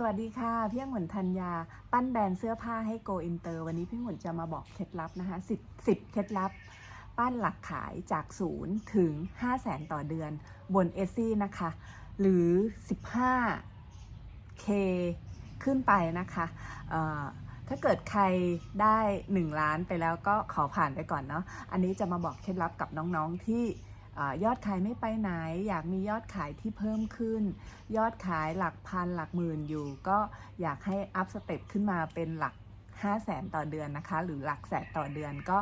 สวัสดีค่ะพี่องุ่นธัญญาปั้นแบรนด์เสื้อผ้าให้โกอินเตอร์ วันนี้พี่องุ่นจะมาบอกเคล็ดลับนะคะสิบสิบเคล็ดลับ ปั้นหลักขายจากศูนย์ถึง5 0 0แสนต่อเดือนบนเอซี่นะคะ หรือ 15K ขึ้นไปนะคะถ้าเกิดใครได้ 1 ล้านไปแล้วก็ขอผ่านไปก่อนเนาะอันนี้จะมาบอกเคล็ดลับกับน้องๆที่ อยอดขายไม่ไปไหน อยากมียอดขายที่เพิ่มขึ้น ยอดขายหลักพันหลักหมื่นอยู่ ก็อยากให้อัพสเต็ปขึ้นมาเป็นหลัก5 0 0แสนต่อเดือนนะคะ หรือหลักแสนต่อเดือนก็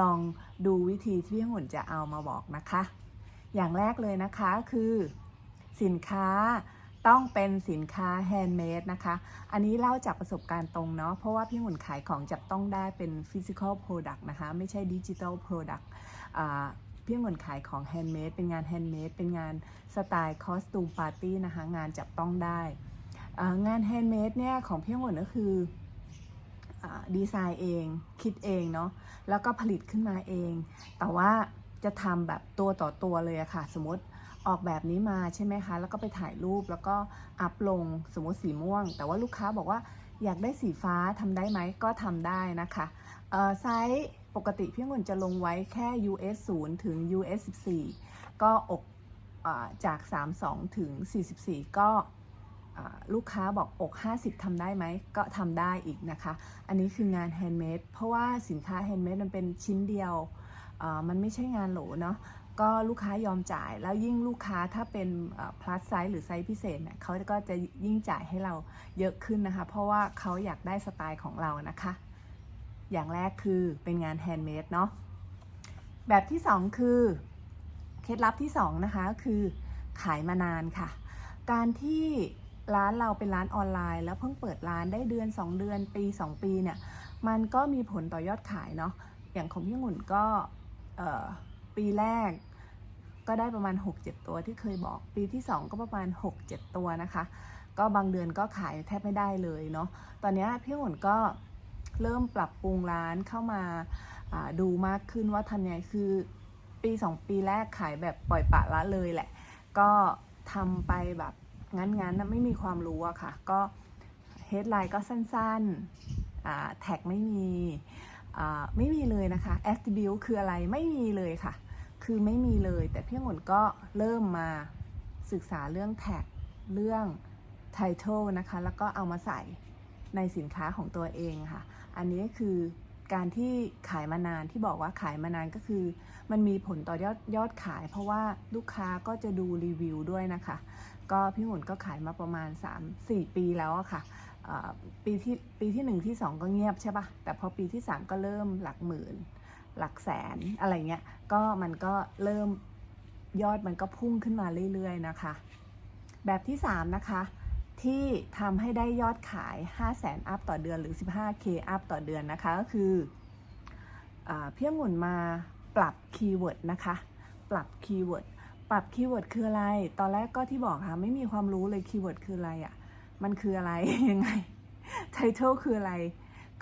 ลองดูวิธีที่พี่หุ่นจะเอามาบอกนะคะ อย่างแรกเลยนะคะคือสินค้าต้องเป็นสินค้าแฮนด์เมดนะคะ อันนี้เล่าจากประสบการณ์ตรงเนาะ เพราะว่าพี่หุ่นขายของจับต้องได้เป็นฟิสิกอลโปรดักต์นะคะ ไม่ใช่ดิจิ t a ลโปรดักต์ พี่หุ่นขายของแฮนด์เมดเป็นงานแฮนด์เมดเป็นงานสไตล์คอสตูมปาร์ตี้นะคะ งานจับต้องได้ งานแฮนด์เมดเนี่ยของพี่หุ่นก็คืออดีไซน์เองคิดเองเนาะแล้วก็ผลิตขึ้นมาเอง แต่ว่าจะทำแบบตัวต่อตัวเลยอะค่ะ สมมติออกแบบนี้มาใช่ไหมคะ แล้วก็ไปถ่ายรูปแล้วก็อัพลงสมมติสีม่วง แต่ว่าลูกค้าบอกว่าอยากได้สีฟ้าทำได้ไหมก็ทำได้นะคะไซส์ ปกติพี่องุ่นจะลงไว้แค่ US 0ถึง US 14 ก็อกอาจาก 32 ถึง 44 ก็ลูกค้าบอกอก 50ทำได้ไหม ก็ทำได้อีกนะคะ อันนี้คืองานแฮนด์เมด เพราะว่าสินค้าแฮนด์เมดมันเป็นชิ้นเดียว มันไม่ใช่งานโหลเนาะ ก็ลูกค้ายอมจ่าย แล้วยิ่งลูกค้าถ้าเป็น plus size หรือไซส์พิเศษเนี่ยเขาก็จะยิ่งจ่ายให้เราเยอะขึ้นนะคะ เพราะว่าเขาอยากได้สไตล์ของเรานะคะ อย่างแรกคือเป็นงานแฮนด์เมดเนาะแบบที่ 2 คือ เคล็ดลับที่ 2 นะคะคือขายมานานค่ะ การที่ร้านเราเป็นร้านออนไลน์ แล้วเพิ่งเปิดร้านได้เดือน 2 เดือนปี 2 ปีเนี่ยมันก็มีผลต่อยอดขายเนาะอย่างของพี่หงุ่นก็ปีแรกก็ได้ประมาณ 6-7 ตัวที่เคยบอกปีที่ 2 ก็ประมาณ 6-7 ตัวนะคะ ก็บางเดือนก็ขายแทบไม่ได้เลยเนาะตอนนี้พี่หงุ่นก็ เริ่มปรับปรุงร้านเข้ามาดูมากขึ้นว่าทำยังไงคือปี2ปีแรกขายแบบปล่อยปะละเลยแหละ ก็ทำไปแบบงั้นๆนะไม่มีความรู้อะค่ะ ก็เฮดไลน์ก็สั้นๆแท็กไม่มีไม่มีเลยนะคะ attribute คืออะไรไม่มีเลยค่ะ คือไม่มีเลย แต่พี่องุ่นก็เริ่มมาศึกษาเรื่องแท็กเรื่อง title นะคะ แล้วก็เอามาใส่ ในสินค้าของตัวเองค่ะ อันนี้คือการที่ขายมานานที่บอกว่าขายมานานก็คือ มันมีผลต่อยอดยอดขาย เพราะว่าลูกค้าก็จะดูรีวิวด้วยนะคะ ก็พี่หมุนก็ขายมาประมาณ 3-4 ปีแล้วอะค่ะปีที่ปีที่1ที่2ก็เงียบใช่ปะแต่พอปีที่3ก็เริ่มหลักหมื่น หลักแสนอะไรเงี้ย ก็มันก็เริ่มยอดมันก็พุ่งขึ้นมาเรื่อยๆนะคะ แบบที่3นะคะ ที่ทำให้ได้ยอดขาย 5 0 0แสนอัพต่อเดือนหรือ 15k อัพต่อเดือนนะคะ ก็คืออเพี่ยงหมุนมาปรับคีย์เวิร์ดนะคะ ปรับคีย์เวิร์ด ปรับคีย์เวิร์ดคืออะไร ตอนแรกก็ที่บอกค่ะ ไม่มีความรู้เลยคีย์เวิร์ดคืออะไรอะ่ะ มันคืออะไร ยังไง ไทท l ลคืออะไร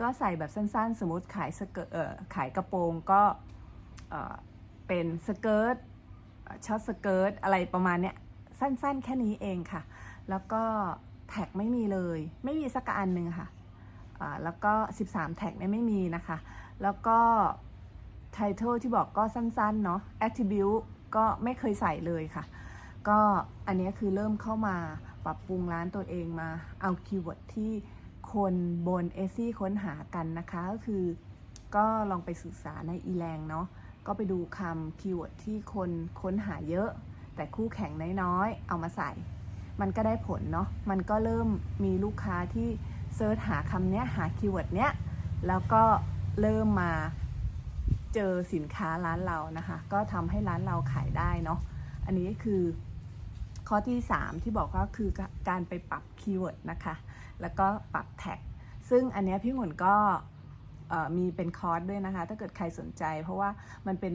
ก็ใส่แบบสั้นๆ สมมติขายสเกิร์ตขายกระโปรงก็เอ่อเป็นสเกิร์ตช็อตสเกิร์ตอะไรประมาณเนี้ยสั้นๆ แค่นี้เองค่ะ แล้วก็แท็กไม่มีเลย ไม่มีสักอันหนึ่งค่ะแล้วก็ 13 แท็กเนี่ยไม่มีนะคะ แล้วก็ Title ที่บอกก็สั้นๆ เนาะ Attribute ก็ไม่เคยใส่เลยค่ะ ก็อันนี้คือเริ่มเข้ามาปรับปรุงร้านตัวเองมาเอาคีย์เวิร์ดที่คนบนเอซี่ค้นหากันนะคะ ก็คือก็ลองไปศึกษาในอีแรงเนาะก็ไปดูคำคีย์เวิร์ดที่คนค้นหาเยอะ แต่คู่แข่งน้อยๆ เอามาใส่ มันก็ได้ผลเนาะ มันก็เริ่มมีลูกค้าที่เซิร์ชหาคำเนี้ยหาคีย์เวิร์ดเนี้ย แล้วก็เริ่มมาเจอสินค้าร้านเรานะคะ ก็ทำให้ร้านเราขายได้เนาะ อันนี้คือข้อที่ 3 ที่บอกว่าคือการไปปรับคีย์เวิร์ดนะคะ แล้วก็ปรับแท็ก ซึ่งอันนี้พี่หมุนก็ มีเป็นคอร์สด้วยนะคะ ถ้าเกิดใครสนใจ เพราะว่ามันเป็น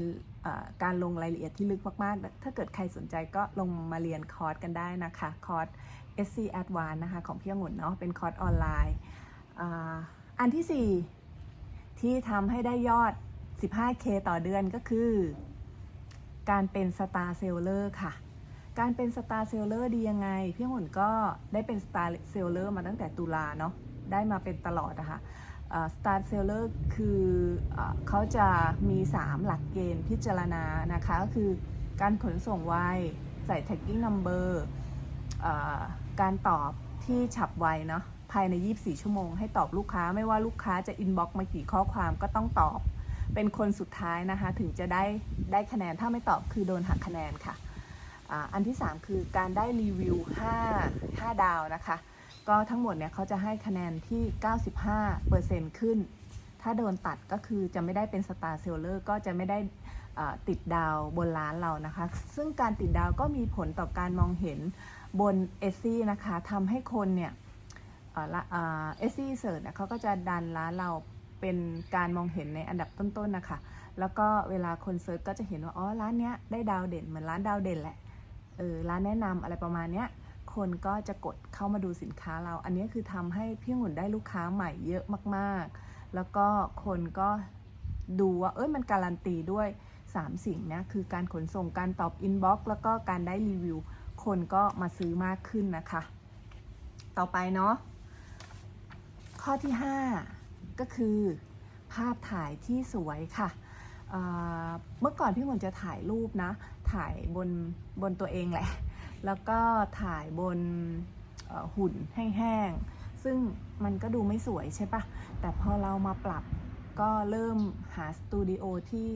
การลงรายละเอียดที่ลึกมากๆ ถ้าเกิดใครสนใจก็ลงมาเรียนคอร์สกันได้นะคะ คอร์ส SC Advance นะคะของพี่องุ่นเนาะ เป็นคอร์สออนไลน์ อันทีสี่4 ที่ทำให้ได้ยอด 15K ต่อเดือนก็คือ การเป็นสตาร์เซลเลอร์ค่ะการเป็นสตาร์เซลเลอร์ดียังไง พี่หมุนก็ได้เป็นสตาร์เซลเลอร์มาตั้งแต่ตุลาเนาะได้มาเป็นตลอดนะคะ สตาร์เซลเลอร์คืออเขาจะมี 3 หลักเกณฑ์พิจารณานะคะก็คือการขนส่งไวใส่ tagging number อ่าการตอบที่ฉับไวเนาะภายใน 24 ชั่วโมง ให้ตอบลูกค้าไม่ว่าลูกค้าจะ inbox มากี่ข้อความก็ต้องตอบ เป็นคนสุดท้ายนะคะ ถึงจะได้ได้คะแนนถ้าไม่ตอบคือโดนหักคะแนนค่ะออันที่ 3 คือการได้รีวิว 5 5 ดาวนะคะ ก็ทั้งหมดเนี่ยเขาจะให้คะแนนที่ 95%ขึ้น ถ้าโดนตัดก็คือจะไม่ได้เป็นสตาร์เซลเลอร์ก็จะไม่ได้ติดดาวบนร้านเรานะคะ ซึ่งการติดดาวก็มีผลต่อการมองเห็นบนเอซี่นะคะทำให้คนเนี่ยเอซี่เซิร์ชเขาก็จะดันร้านเราเป็นการมองเห็นในอันดับต้นๆนะคะ แล้วก็เวลาคนเซิร์ชก็จะเห็นว่า อ๋อ ร้านเนี้ยได้ดาวเด่น เหมือนร้านดาวเด่นแหละ เออ ร้านแนะนำอะไรประมาณเนี้ย คนก็จะกดเข้ามาดูสินค้าเรา อันนี้คือทำให้พี่หมุนได้ลูกค้าใหม่เยอะมากๆ แล้วก็คนก็ดูว่าเอ้ยมันการันตีด้วย 3 สิ่งนี้คือการขนส่งการตอบอินบ็อกซ์แล้วก็การได้รีวิว คนก็มาซื้อมากขึ้นนะคะ ต่อไปเนาะข้อที่ 5 ก็คือ ภาพถ่ายที่สวยค่ะเเมื่อก่อนพี่หมุนจะถ่ายรูปนะ ถ่ายบนบนตัวเองแหละ แล้วก็ถ่ายบนเอ่อหุ่นแห้งๆ ซึ่งมันก็ดูไม่สวยใช่ปะ แต่พอเรามาปรับก็เริ่มหาสตูดิโอที่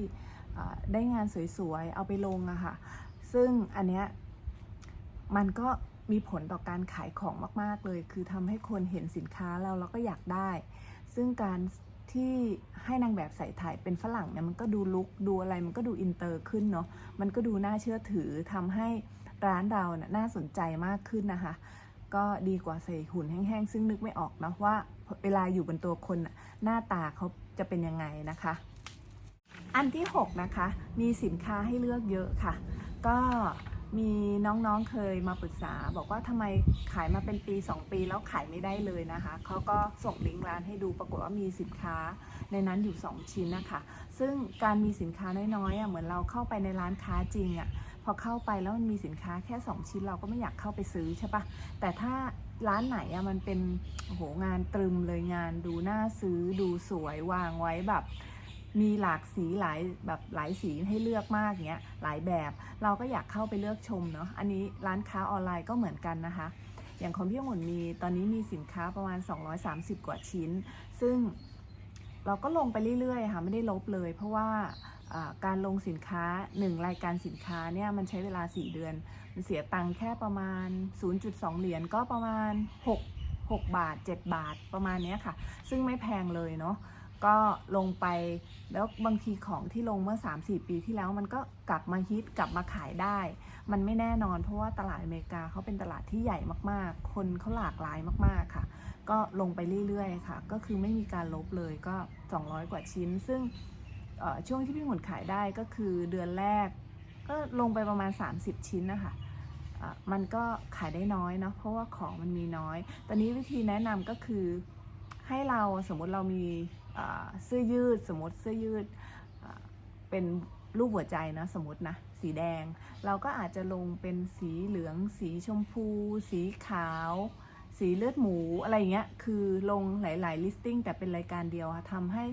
ได้งานสวยๆ เอาไปลงอะค่ะ ซึ่งอันเนี้ยมันก็มีผลต่อการขายของมาก ๆ เลย คือทำให้คนเห็นสินค้าเราแล้วก็อยากได้ ซึ่งการที่ให้นางแบบใส่ถ่ายเป็นฝรั่งเนี่ยมันก็ดูลุกดูอะไรมันก็ดูอินเตอร์ขึ้นเนาะ มันก็ดูน่าเชื่อถือทำให้ ร้านเราเนี่ยน่าสนใจมากขึ้นนะคะ ก็ดีกว่าใส่หุ่นแห้งๆ ซึ่งนึกไม่ออกนะว่าเวลาอยู่บนตัวคนหน้าตาเขาจะเป็นยังไงนะคะ อันที่ 6 นะคะ มีสินค้าให้เลือกเยอะค่ะ ก็มีน้องๆเคยมาปรึกษา บอกว่าทำไมขายมาเป็นปี 2 ปีแล้วขายไม่ได้เลยนะคะเขาก็ส่งลิงก์ร้านให้ดูปรากฏว่ามีสินค้าในนั้นอยู่ 2 ชิ้นนะคะ ซึ่งการมีสินค้าน้อยๆอะเหมือนเราเข้าไปในร้านค้าจริงอะ พอเข้าไปแล้วมันมีสินค้าแค่ 2 ชิ้นเราก็ไม่อยากเข้าไปซื้อใช่ปะแต่ถ้าร้านไหนอะมันเป็นโอ้โหงานตรึมเลยงานดูน่าซื้อดูสวยวางไว้แบบมีหลากสีหลายแบบหลายสีให้เลือกมากเงี้ยหลายแบบเราก็อยากเข้าไปเลือกชมเนาะอันนี้ร้านค้าออนไลน์ก็เหมือนกันนะคะ อย่างของพี่องุ่นมีตอนนี้มีสินค้าประมาณ 230 กว่าชิ้น ซึ่งเราก็ลงไปเรื่อยๆค่ะไม่ได้ลบเลย เพราะว่า การลงสินค้า 1 รายการสินค้าเนี่ยมันใช้เวลา 4 เดือน มันเสียตังค์แค่ประมาณ 0.2 เหรียญก็ประมาณ 6 6 บาท 7 บาทประมาณเนี้ยค่ะ ซึ่งไม่แพงเลยเนาะก็ลงไปแล้วบางทีของที่ลงเมื่อ 3-4 ปีที่แล้วมันก็กลับมาฮิตกลับมาขายได้ มันไม่แน่นอนเพราะว่าตลาดอเมริกาเขาเป็นตลาดที่ใหญ่มากๆ คนเขาหลากหลายมากๆค่ะ ก็ลงไปเรื่อยๆค่ะ ก็คือไม่มีการลบเลยก็ 200 กว่าชิ้น ซึ่ง ช่วงที่พี่หมุนขายได้ก็คือเดือนแรก ก็ลงไปประมาณ 30 ชิ้นนะคะมันก็ขายได้น้อยเนาะเพราะว่าของมันมีน้อย ตอนนี้วิธีแนะนำก็คือให้เราสมมุติเรามีเสื้อยืด สมมติเสื้อยืดเป็นรูปหัวใจนะสมมตินะสีแดง เราก็อาจจะลงเป็นสีเหลือง สีชมพู สีขาว สีเลือดหมูอะไรอย่างเงี้ย คือลงหลาย ๆ listing แต่เป็นรายการเดียวค่ะทำให้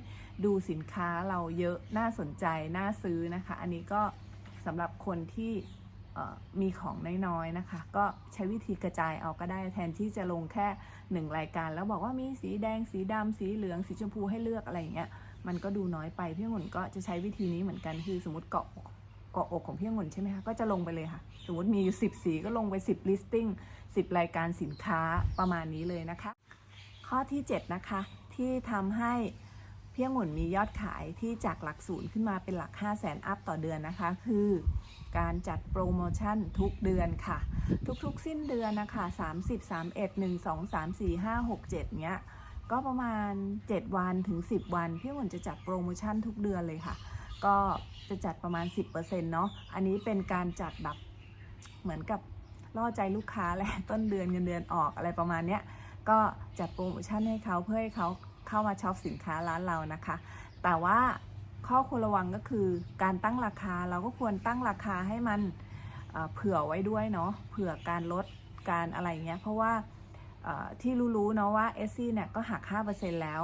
ดูสินค้าเราเยอะน่าสนใจ น่าซื้อนะคะ อันนี้ก็สำหรับคนที่มีของน้อยๆนะคะ ก็ใช้วิธีกระจายเอาก็ได้แทนที่จะลงแค่หนึ่งรายการ แล้วบอกว่ามีสีแดงสีดำสีเหลืองสีชมพูให้เลือกอะไรอย่างเงี้ยมันก็ดูน้อยไปพี่องุ่นก็จะใช้วิธีนี้เหมือนกันคือสมมติเกาะ เกาะอกของพี่องุ่นใช่ไหมคะก็จะลงไปเลยค่ะสมมติมีอยู่สิบสีก็ลงไปสิบ listing สิบรายการสินค้าประมาณนี้เลยนะคะ ข้อที่ 7 นะคะ ที่ทำให้พี่องุ่นมียอดขายที่จากหลักศูนย์ขึ้นมาเป็นหลัก 5 0 0แสนอัพต่อเดือนนะคะ คือการจัดโปรโมชั่นทุกเดือนค่ะ ทุกๆ สิ้นเดือนนะคะ30 31 1 2 3 4 5 6 7เนี้ยก็ประมาณ 7 วันถึง 10 วัน พี่หมุนจะจัดโปรโมชั่นทุกเดือนเลยค่ะ ก็จะจัดประมาณ 10%เนาะอันนี้เป็นการจัดแบบเหมือนกับล่อใจลูกค้าแหละต้นเดือนเงินเดือนออกอะไรประมาณเนี้ยก็จัดโปรโมชั่นให้เขาเพื่อให้เขาเข้ามาช็อปสินค้าร้านเรานะคะ แต่ว่าข้อควรระวังก็คือการตั้งราคาเราก็ควรตั้งราคาให้มันเผื่อไว้ด้วยเนาะเผื่อการลดการอะไรเงี้ยเพราะว่าที่รู้ๆเนาะว่า s อเนี่ยก็หัก 5%แล้ว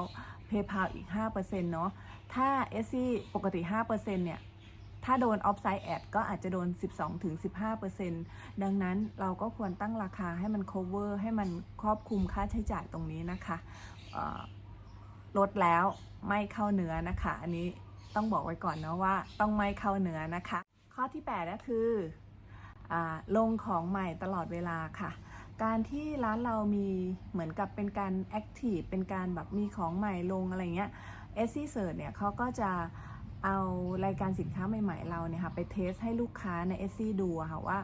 PayPal อีก 5%เนาะ ถ้า s อปกติ 5%เนี่ย ถ้าโดน offside ad ก็อาจจะโดน 12-15%ดังนั้นเราก็ควรตั้งราคาให้มัน cover ให้มันครอบคลุมค่าใช้จ่ายตรงนี้นะคะลดแล้วไม่เข้าเนื้อนะคะ อันนี้ต้องบอกไว้ก่อนเนาะว่าต้องไม่เข้าเนื้อนะคะ ข้อที่ 8 ก็คืออลงของใหม่ตลอดเวลาค่ะ การที่ร้านเรามีเหมือนกับเป็นการ active เป็นการแบบมีของใหม่ลงอะไรเงี้ย s อ s e a r c h เนี่ยเขาก็จะเอารายการสินค้าใหม่ๆเราเนี่ยค่ะไปเทสให้ลูกค้าใน s อสซี่ดูค่ะว่า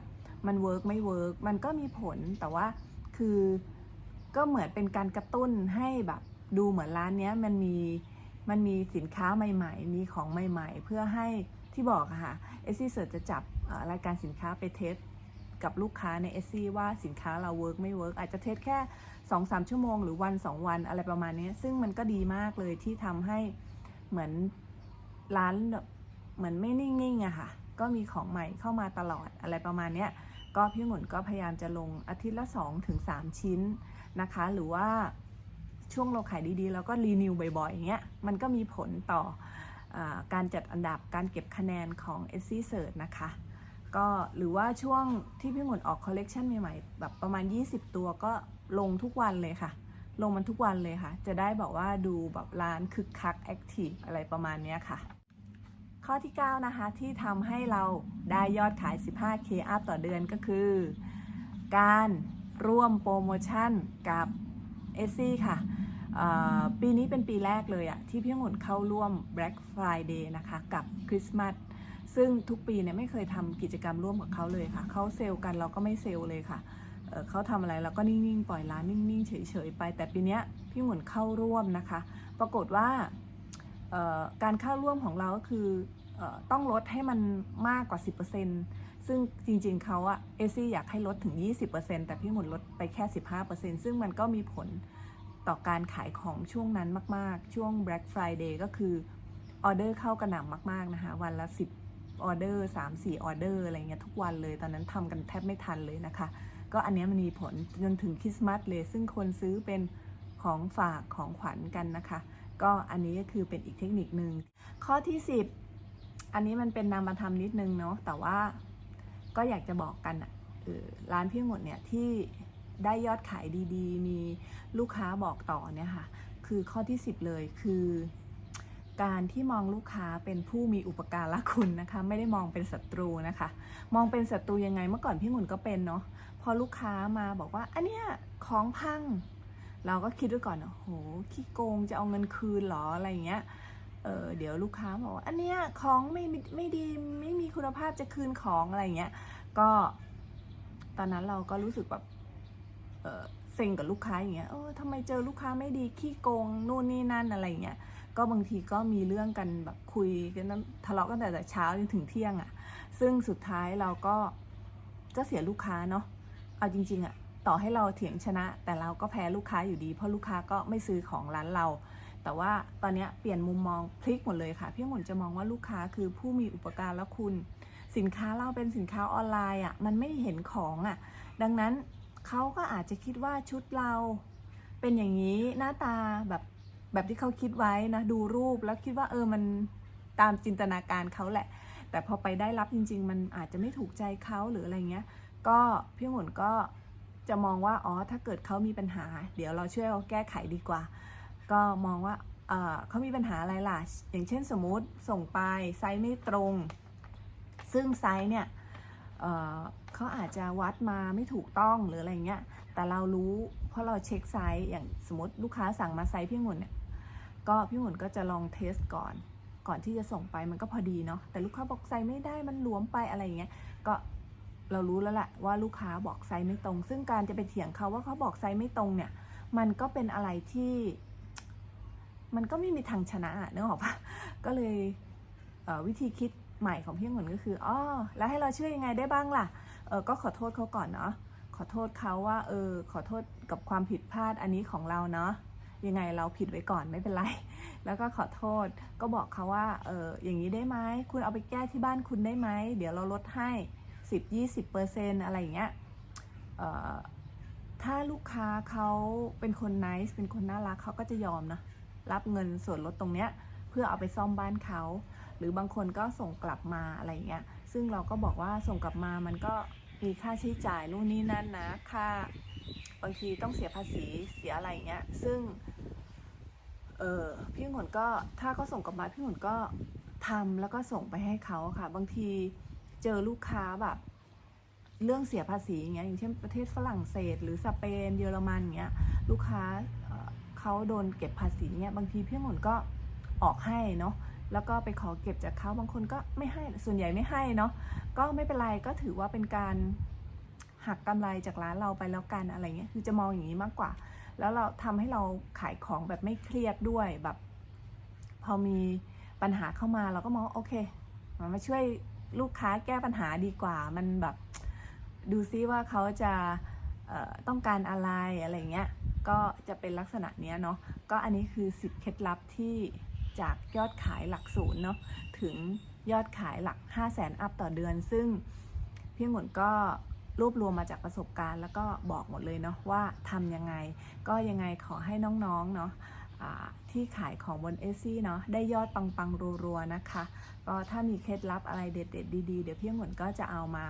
มันเวิร์กไม่เวิร์กมันก็มีผลแต่ว่าคือก็เหมือนเป็นการกระตุ้นให้แบบดูเหมือนร้านเนี้ยมันมีมันมีสินค้าใหม่ ๆ มีของใหม่ ๆ เพื่อให้ที่บอกค่ะ s อ s e a r c h จะจับรายการสินค้าไปเทส กับลูกค้าใน s อซีว่าสินค้าเราเวิร์กไม่เวิร์กอาจจะเทสแค่ 2-3 ชั่วโมงหรือวัน 2 วันอะไรประมาณนี้ ซึ่งมันก็ดีมากเลยที่ทำให้เหมือนร้านเหมือนไม่นิ่งๆอะค่ะ ก็มีของใหม่เข้ามาตลอดอะไรประมาณนี้ก็พี่หมุนก็พยายามจะลงอาทิตย์ละ2ถึง3ชิ้นนะคะ หรือว่าช่วงเราขายดีๆ แล้วก็รีนิวบ่อยๆอย่างเงี้ยมันก็มีผลต่ออการจัดอันดับการเก็บคะแนนของ s อ Search นะคะ ก็หรือว่าช่วงที่พี่หมุนออกคอลเลกชันใหม่ๆแบบประมาณ 20 ตัวก็ลงทุกวันเลยค่ะ ลงมันทุกวันเลยค่ะ จะได้แบบว่าดูแบบร้านคึกคักแอคทีฟอะไรประมาณเนี้ยค่ะ ข้อที่ 9 นะคะ ที่ทำให้เราได้ยอดขาย 15k up ต่อเดือนก็คือ การร่วมโปรโมชั่นกับ a อค่ะเอ่อปีนี้เป็นปีแรกเลยอะที่พี่หมุนเข้าร่วม Black Friday นะคะ กับคริสต์มาส ซึ่งทุกปีเนี่ยไม่เคยทำกิจกรรมร่วมกับเขาเลยค่ะเขาเซลล์กันเราก็ไม่เซลล์เลยค่ะเเขาทำอะไรเราก็นิ่งๆ ปล่อยร้านนิ่งๆ เฉยๆ ไป แต่ปีเนี้ยพี่หมุนเข้าร่วมนะคะ ปรากฏว่าการเข้าร่วมของเราก็คือเออต้องลดให้มันมากกว่า 10%ซึ่งจริงๆเขาอะเอซี่อยากให้ลดถึง 20%แต่พี่หมุนลดไปแค่ 15%ซึ่งมันก็มีผลต่อการขายของช่วงนั้นมากๆ ช่วง Black Friday ก็คือออเดอร์เข้ากระหน่ำมากๆนะคะ วันละ 10 ออเดอร์3 4ออเดอร์อะไรเงี้ยทุกวันเลยตอนนั้นทำกันแทบไม่ทันเลยนะคะ ก็อันนี้มันมีผลจนถึงคริสต์มาสเลย ซึ่งคนซื้อเป็นของฝากของขวัญกันนะคะ ก็อันนี้ก็คือเป็นอีกเทคนิคนึงข้อที่ 10 อันนี้มันเป็นนามธรรมนิดนึงเนาะแต่ว่าก็อยากจะบอกกันอะเอร้านพี่หมดเนี่ยที่ได้ยอดขายดีๆ มีลูกค้าบอกต่อเนี่ยค่ะ คือข้อที่ 10 เลยคือ การที่มองลูกค้าเป็นผู้มีอุปการะคุณนะคะ ไม่ได้มองเป็นศัตรูนะคะ มองเป็นศัตรูยังไงเมื่อก่อนพี่หมุนก็เป็นเนาะพอลูกค้ามาบอกว่าอันเนี้ยของพัง เราก็คิดด้วยก่อนโอ้โหขี้โกงจะเอาเงินคืนหรออะไรเงี้ยเออเดี๋ยวลูกค้าบอกว่าอันเนี้ยของไม่ไม่ดีไม่มีคุณภาพจะคืนของอะไรเงี้ยก็ตอนนั้นเราก็รู้สึกแบบเออเซ็งกับลูกค้าอย่างเงี้ยเออทำไมเจอลูกค้าไม่ดีขี้โกงนู่นนี่นั่นอะไรเงี้ย ก็บางทีก็มีเรื่องกันแบบคุยกันทะเลาะกันแต่แต่เช้าจนถึงเที่ยงอะ่ะ ซึ่งสุดท้ายเราก็ก็เสียลูกค้าเนาะเอาจริง ๆอะ่ะต่อให้เราเถียงชนะ แต่เราก็แพ้ลูกค้าอยู่ดี เพราะลูกค้าก็ไม่ซื้อของร้านเรา แต่ว่าตอนนี้เปลี่ยนมุมมองพลิกหมดเลยค่ะ พี่หมุนจะมองว่าลูกค้าคือผู้มีอุปการะคุณ สินค้าเราเป็นสินค้าออนไลน์อะ่ะมันไม่เห็นของอะ่ะ ดังนั้นเขาก็อาจจะคิดว่าชุดเราเป็นอย่างนี้หน้าตาแบบ แบบที่เขาคิดไว้นะดูรูปแล้วคิดว่าเออมันตามจินตนาการเขาแหละ แต่พอไปได้รับจริง ๆ มันอาจจะไม่ถูกใจเขาหรืออะไรเงี้ย ก็พี่หมุนก็จะมองว่าอ๋อถ้าเกิดเขามีปัญหา เดี๋ยวเราช่วยเขาแก้ไขดีกว่า ก็มองว่าเออเขามีปัญหาอะไรล่ะ อย่างเช่นสมมุติส่งไปไซส์ไม่ตรง ซึ่งไซส์เนี่ยเออเขาอาจจะวัดมาไม่ถูกต้องหรืออะไรเงี้ย แต่เรารู้เพราะเราเช็คไซส์ อย่างสมมติลูกค้าสั่งมาไซส์พี่หมุนเนี่ย ก็พี่หมุนก็จะลองเทสก่อน ก่อนที่จะส่งไปมันก็พอดีเนาะแต่ลูกค้าบอกไซส์ไม่ได้มันหลวมไปอะไรอย่างเงี้ยก็เรารู้แล้วแหละว่าลูกค้าบอกไซส์ไม่ตรง ซึ่งการจะไปเถียงเขาว่าเขาบอกไซส์ไม่ตรงเนี่ย มันก็เป็นอะไรที่ มันก็ไม่มีทางชนะอะนึกออกปะก็เลยเวิธีคิดใหม่ของพี่หมุนก็คืออ๋อแล้วให้เราช่วยยังไงได้บ้างล่ะเออก็ขอโทษเขาก่อนเนาะขอโทษเขาว่า เออ ขอโทษกับความผิดพลาดอันนี้ของเราเนาะ ยังไงเราผิดไว้ก่อนไม่เป็นไร แล้วก็ขอโทษก็บอกเขาว่าเอออย่างนี้ได้ไหมคุณเอาไปแก้ที่บ้านคุณได้ไหมเดี๋ยวเราลดให้ 10 20เปอร์เซ็นอะไรอย่างเงี้ยเอ่อถ้าลูกค้าเขาเป็นคน nice เป็นคนน่ารักเขาก็จะยอมนะรับเงินส่วนลดตรงเนี้ยเพื่อเอาไปซ่อมบ้านเขาหรือบางคนก็ส่งกลับมาอะไรอย่างเงี้ยซึ่งเราก็บอกว่าส่งกลับมามันก็มีค่าใช้จ่ายนู่นนี่นั่นนะค่า บางทีต้องเสียภาษีเสียอะไรอย่างเงี้ย ซึ่ง เออพี่หงวนก็ถ้าเขาส่งกลับมาพี่หงวนก็ทำแล้วก็ส่งไปให้เขาค่ะ บางทีเจอลูกค้าแบบ เรื่องเสียภาษีอย่างเงี้ยอย่างเช่นประเทศฝรั่งเศส หรือสเปนเยอรมันอย่างเงี้ยลูกค้าเเขาโดนเก็บภาษีเงี้ยบางทีพี่หงวนก็ออกให้เนาะแล้วก็ไปขอเก็บจากเขาบางคนก็ไม่ให้ส่วนใหญ่ไม่ให้เนาะก็ไม่เป็นไรก็ถือว่าเป็นการ หักกำไรจากร้านเราไปแล้วกันอะไรเงี้ยคือจะมองอย่างนี้มากกว่า แล้วเราทำให้เราขายของแบบไม่เครียดด้วยแบบ พอมีปัญหาเข้ามาเราก็มองโอเคมาช่วยลูกค้าแก้ปัญหาดีกว่า มันแบบดูซิว่าเขาจะต้องการอะไรอะไรเงี้ยก็จะเป็นลักษณะเนี้ยเนาะก็อันนี้คือ 10 เคล็ดลับที่จากยอดขายหลักศูนย์เนาะถึงยอดขายหลัก 5 0 0แสนอัพต่อเดือน ซึ่งพี่หงุนก็ รวบรวมมาจากประสบการณ์ แล้วก็บอกหมดเลยเนาะว่าทำยังไง ก็ยังไงขอให้น้องๆเนาะที่ขายของบนเอซี่เนาะได้ยอดปังๆรัวๆนะคะ ก็ถ้ามีเคล็ดลับอะไรเด็ดๆดีๆ เดี๋ยวพี่หงุนก็จะเอามา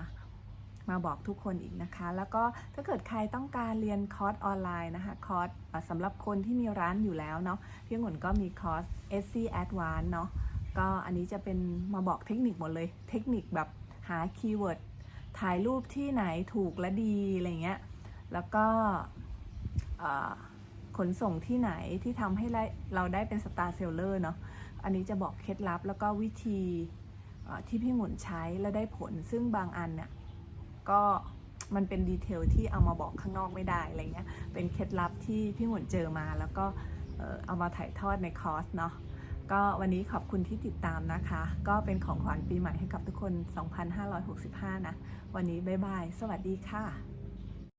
มาบอกทุกคนอีกนะคะ แล้วก็ถ้าเกิดใครต้องการเรียนคอร์สออนไลน์นะคะ คอร์สสำหรับคนที่มีร้านอยู่แล้วเนาะพี่หงุนก็มีคอร์ส SC Advance เนาะก็อันนี้จะเป็นมาบอกเทคนิคหมดเลย เทคนิคแบบหาคีย์เวิร์ด ถ่ายรูปที่ไหนถูกและดีอะไรเงี้ย แล้วก็ขนส่งที่ไหนที่ทำให้เราได้เป็นสตาร์เซลเลอร์เนาะ อันนี้จะบอกเคล็ดลับแล้วก็วิธีที่พี่หงุนใช้แล้วได้ผลซึ่งบางอันเนี่ยก็มันเป็นดีเทลที่เอามาบอกข้างนอกไม่ได้อะไรเงี้ย เป็นเคล็ดลับที่พี่หมุนเจอมาแล้วก็เอามาถ่ายทอดในคอร์สเนาะ ก็วันนี้ขอบคุณที่ติดตามนะคะ ก็เป็นของขวัญปีใหม่ให้กับทุกคน 2565 นะ วันนี้บ๊ายบาย สวัสดีค่ะ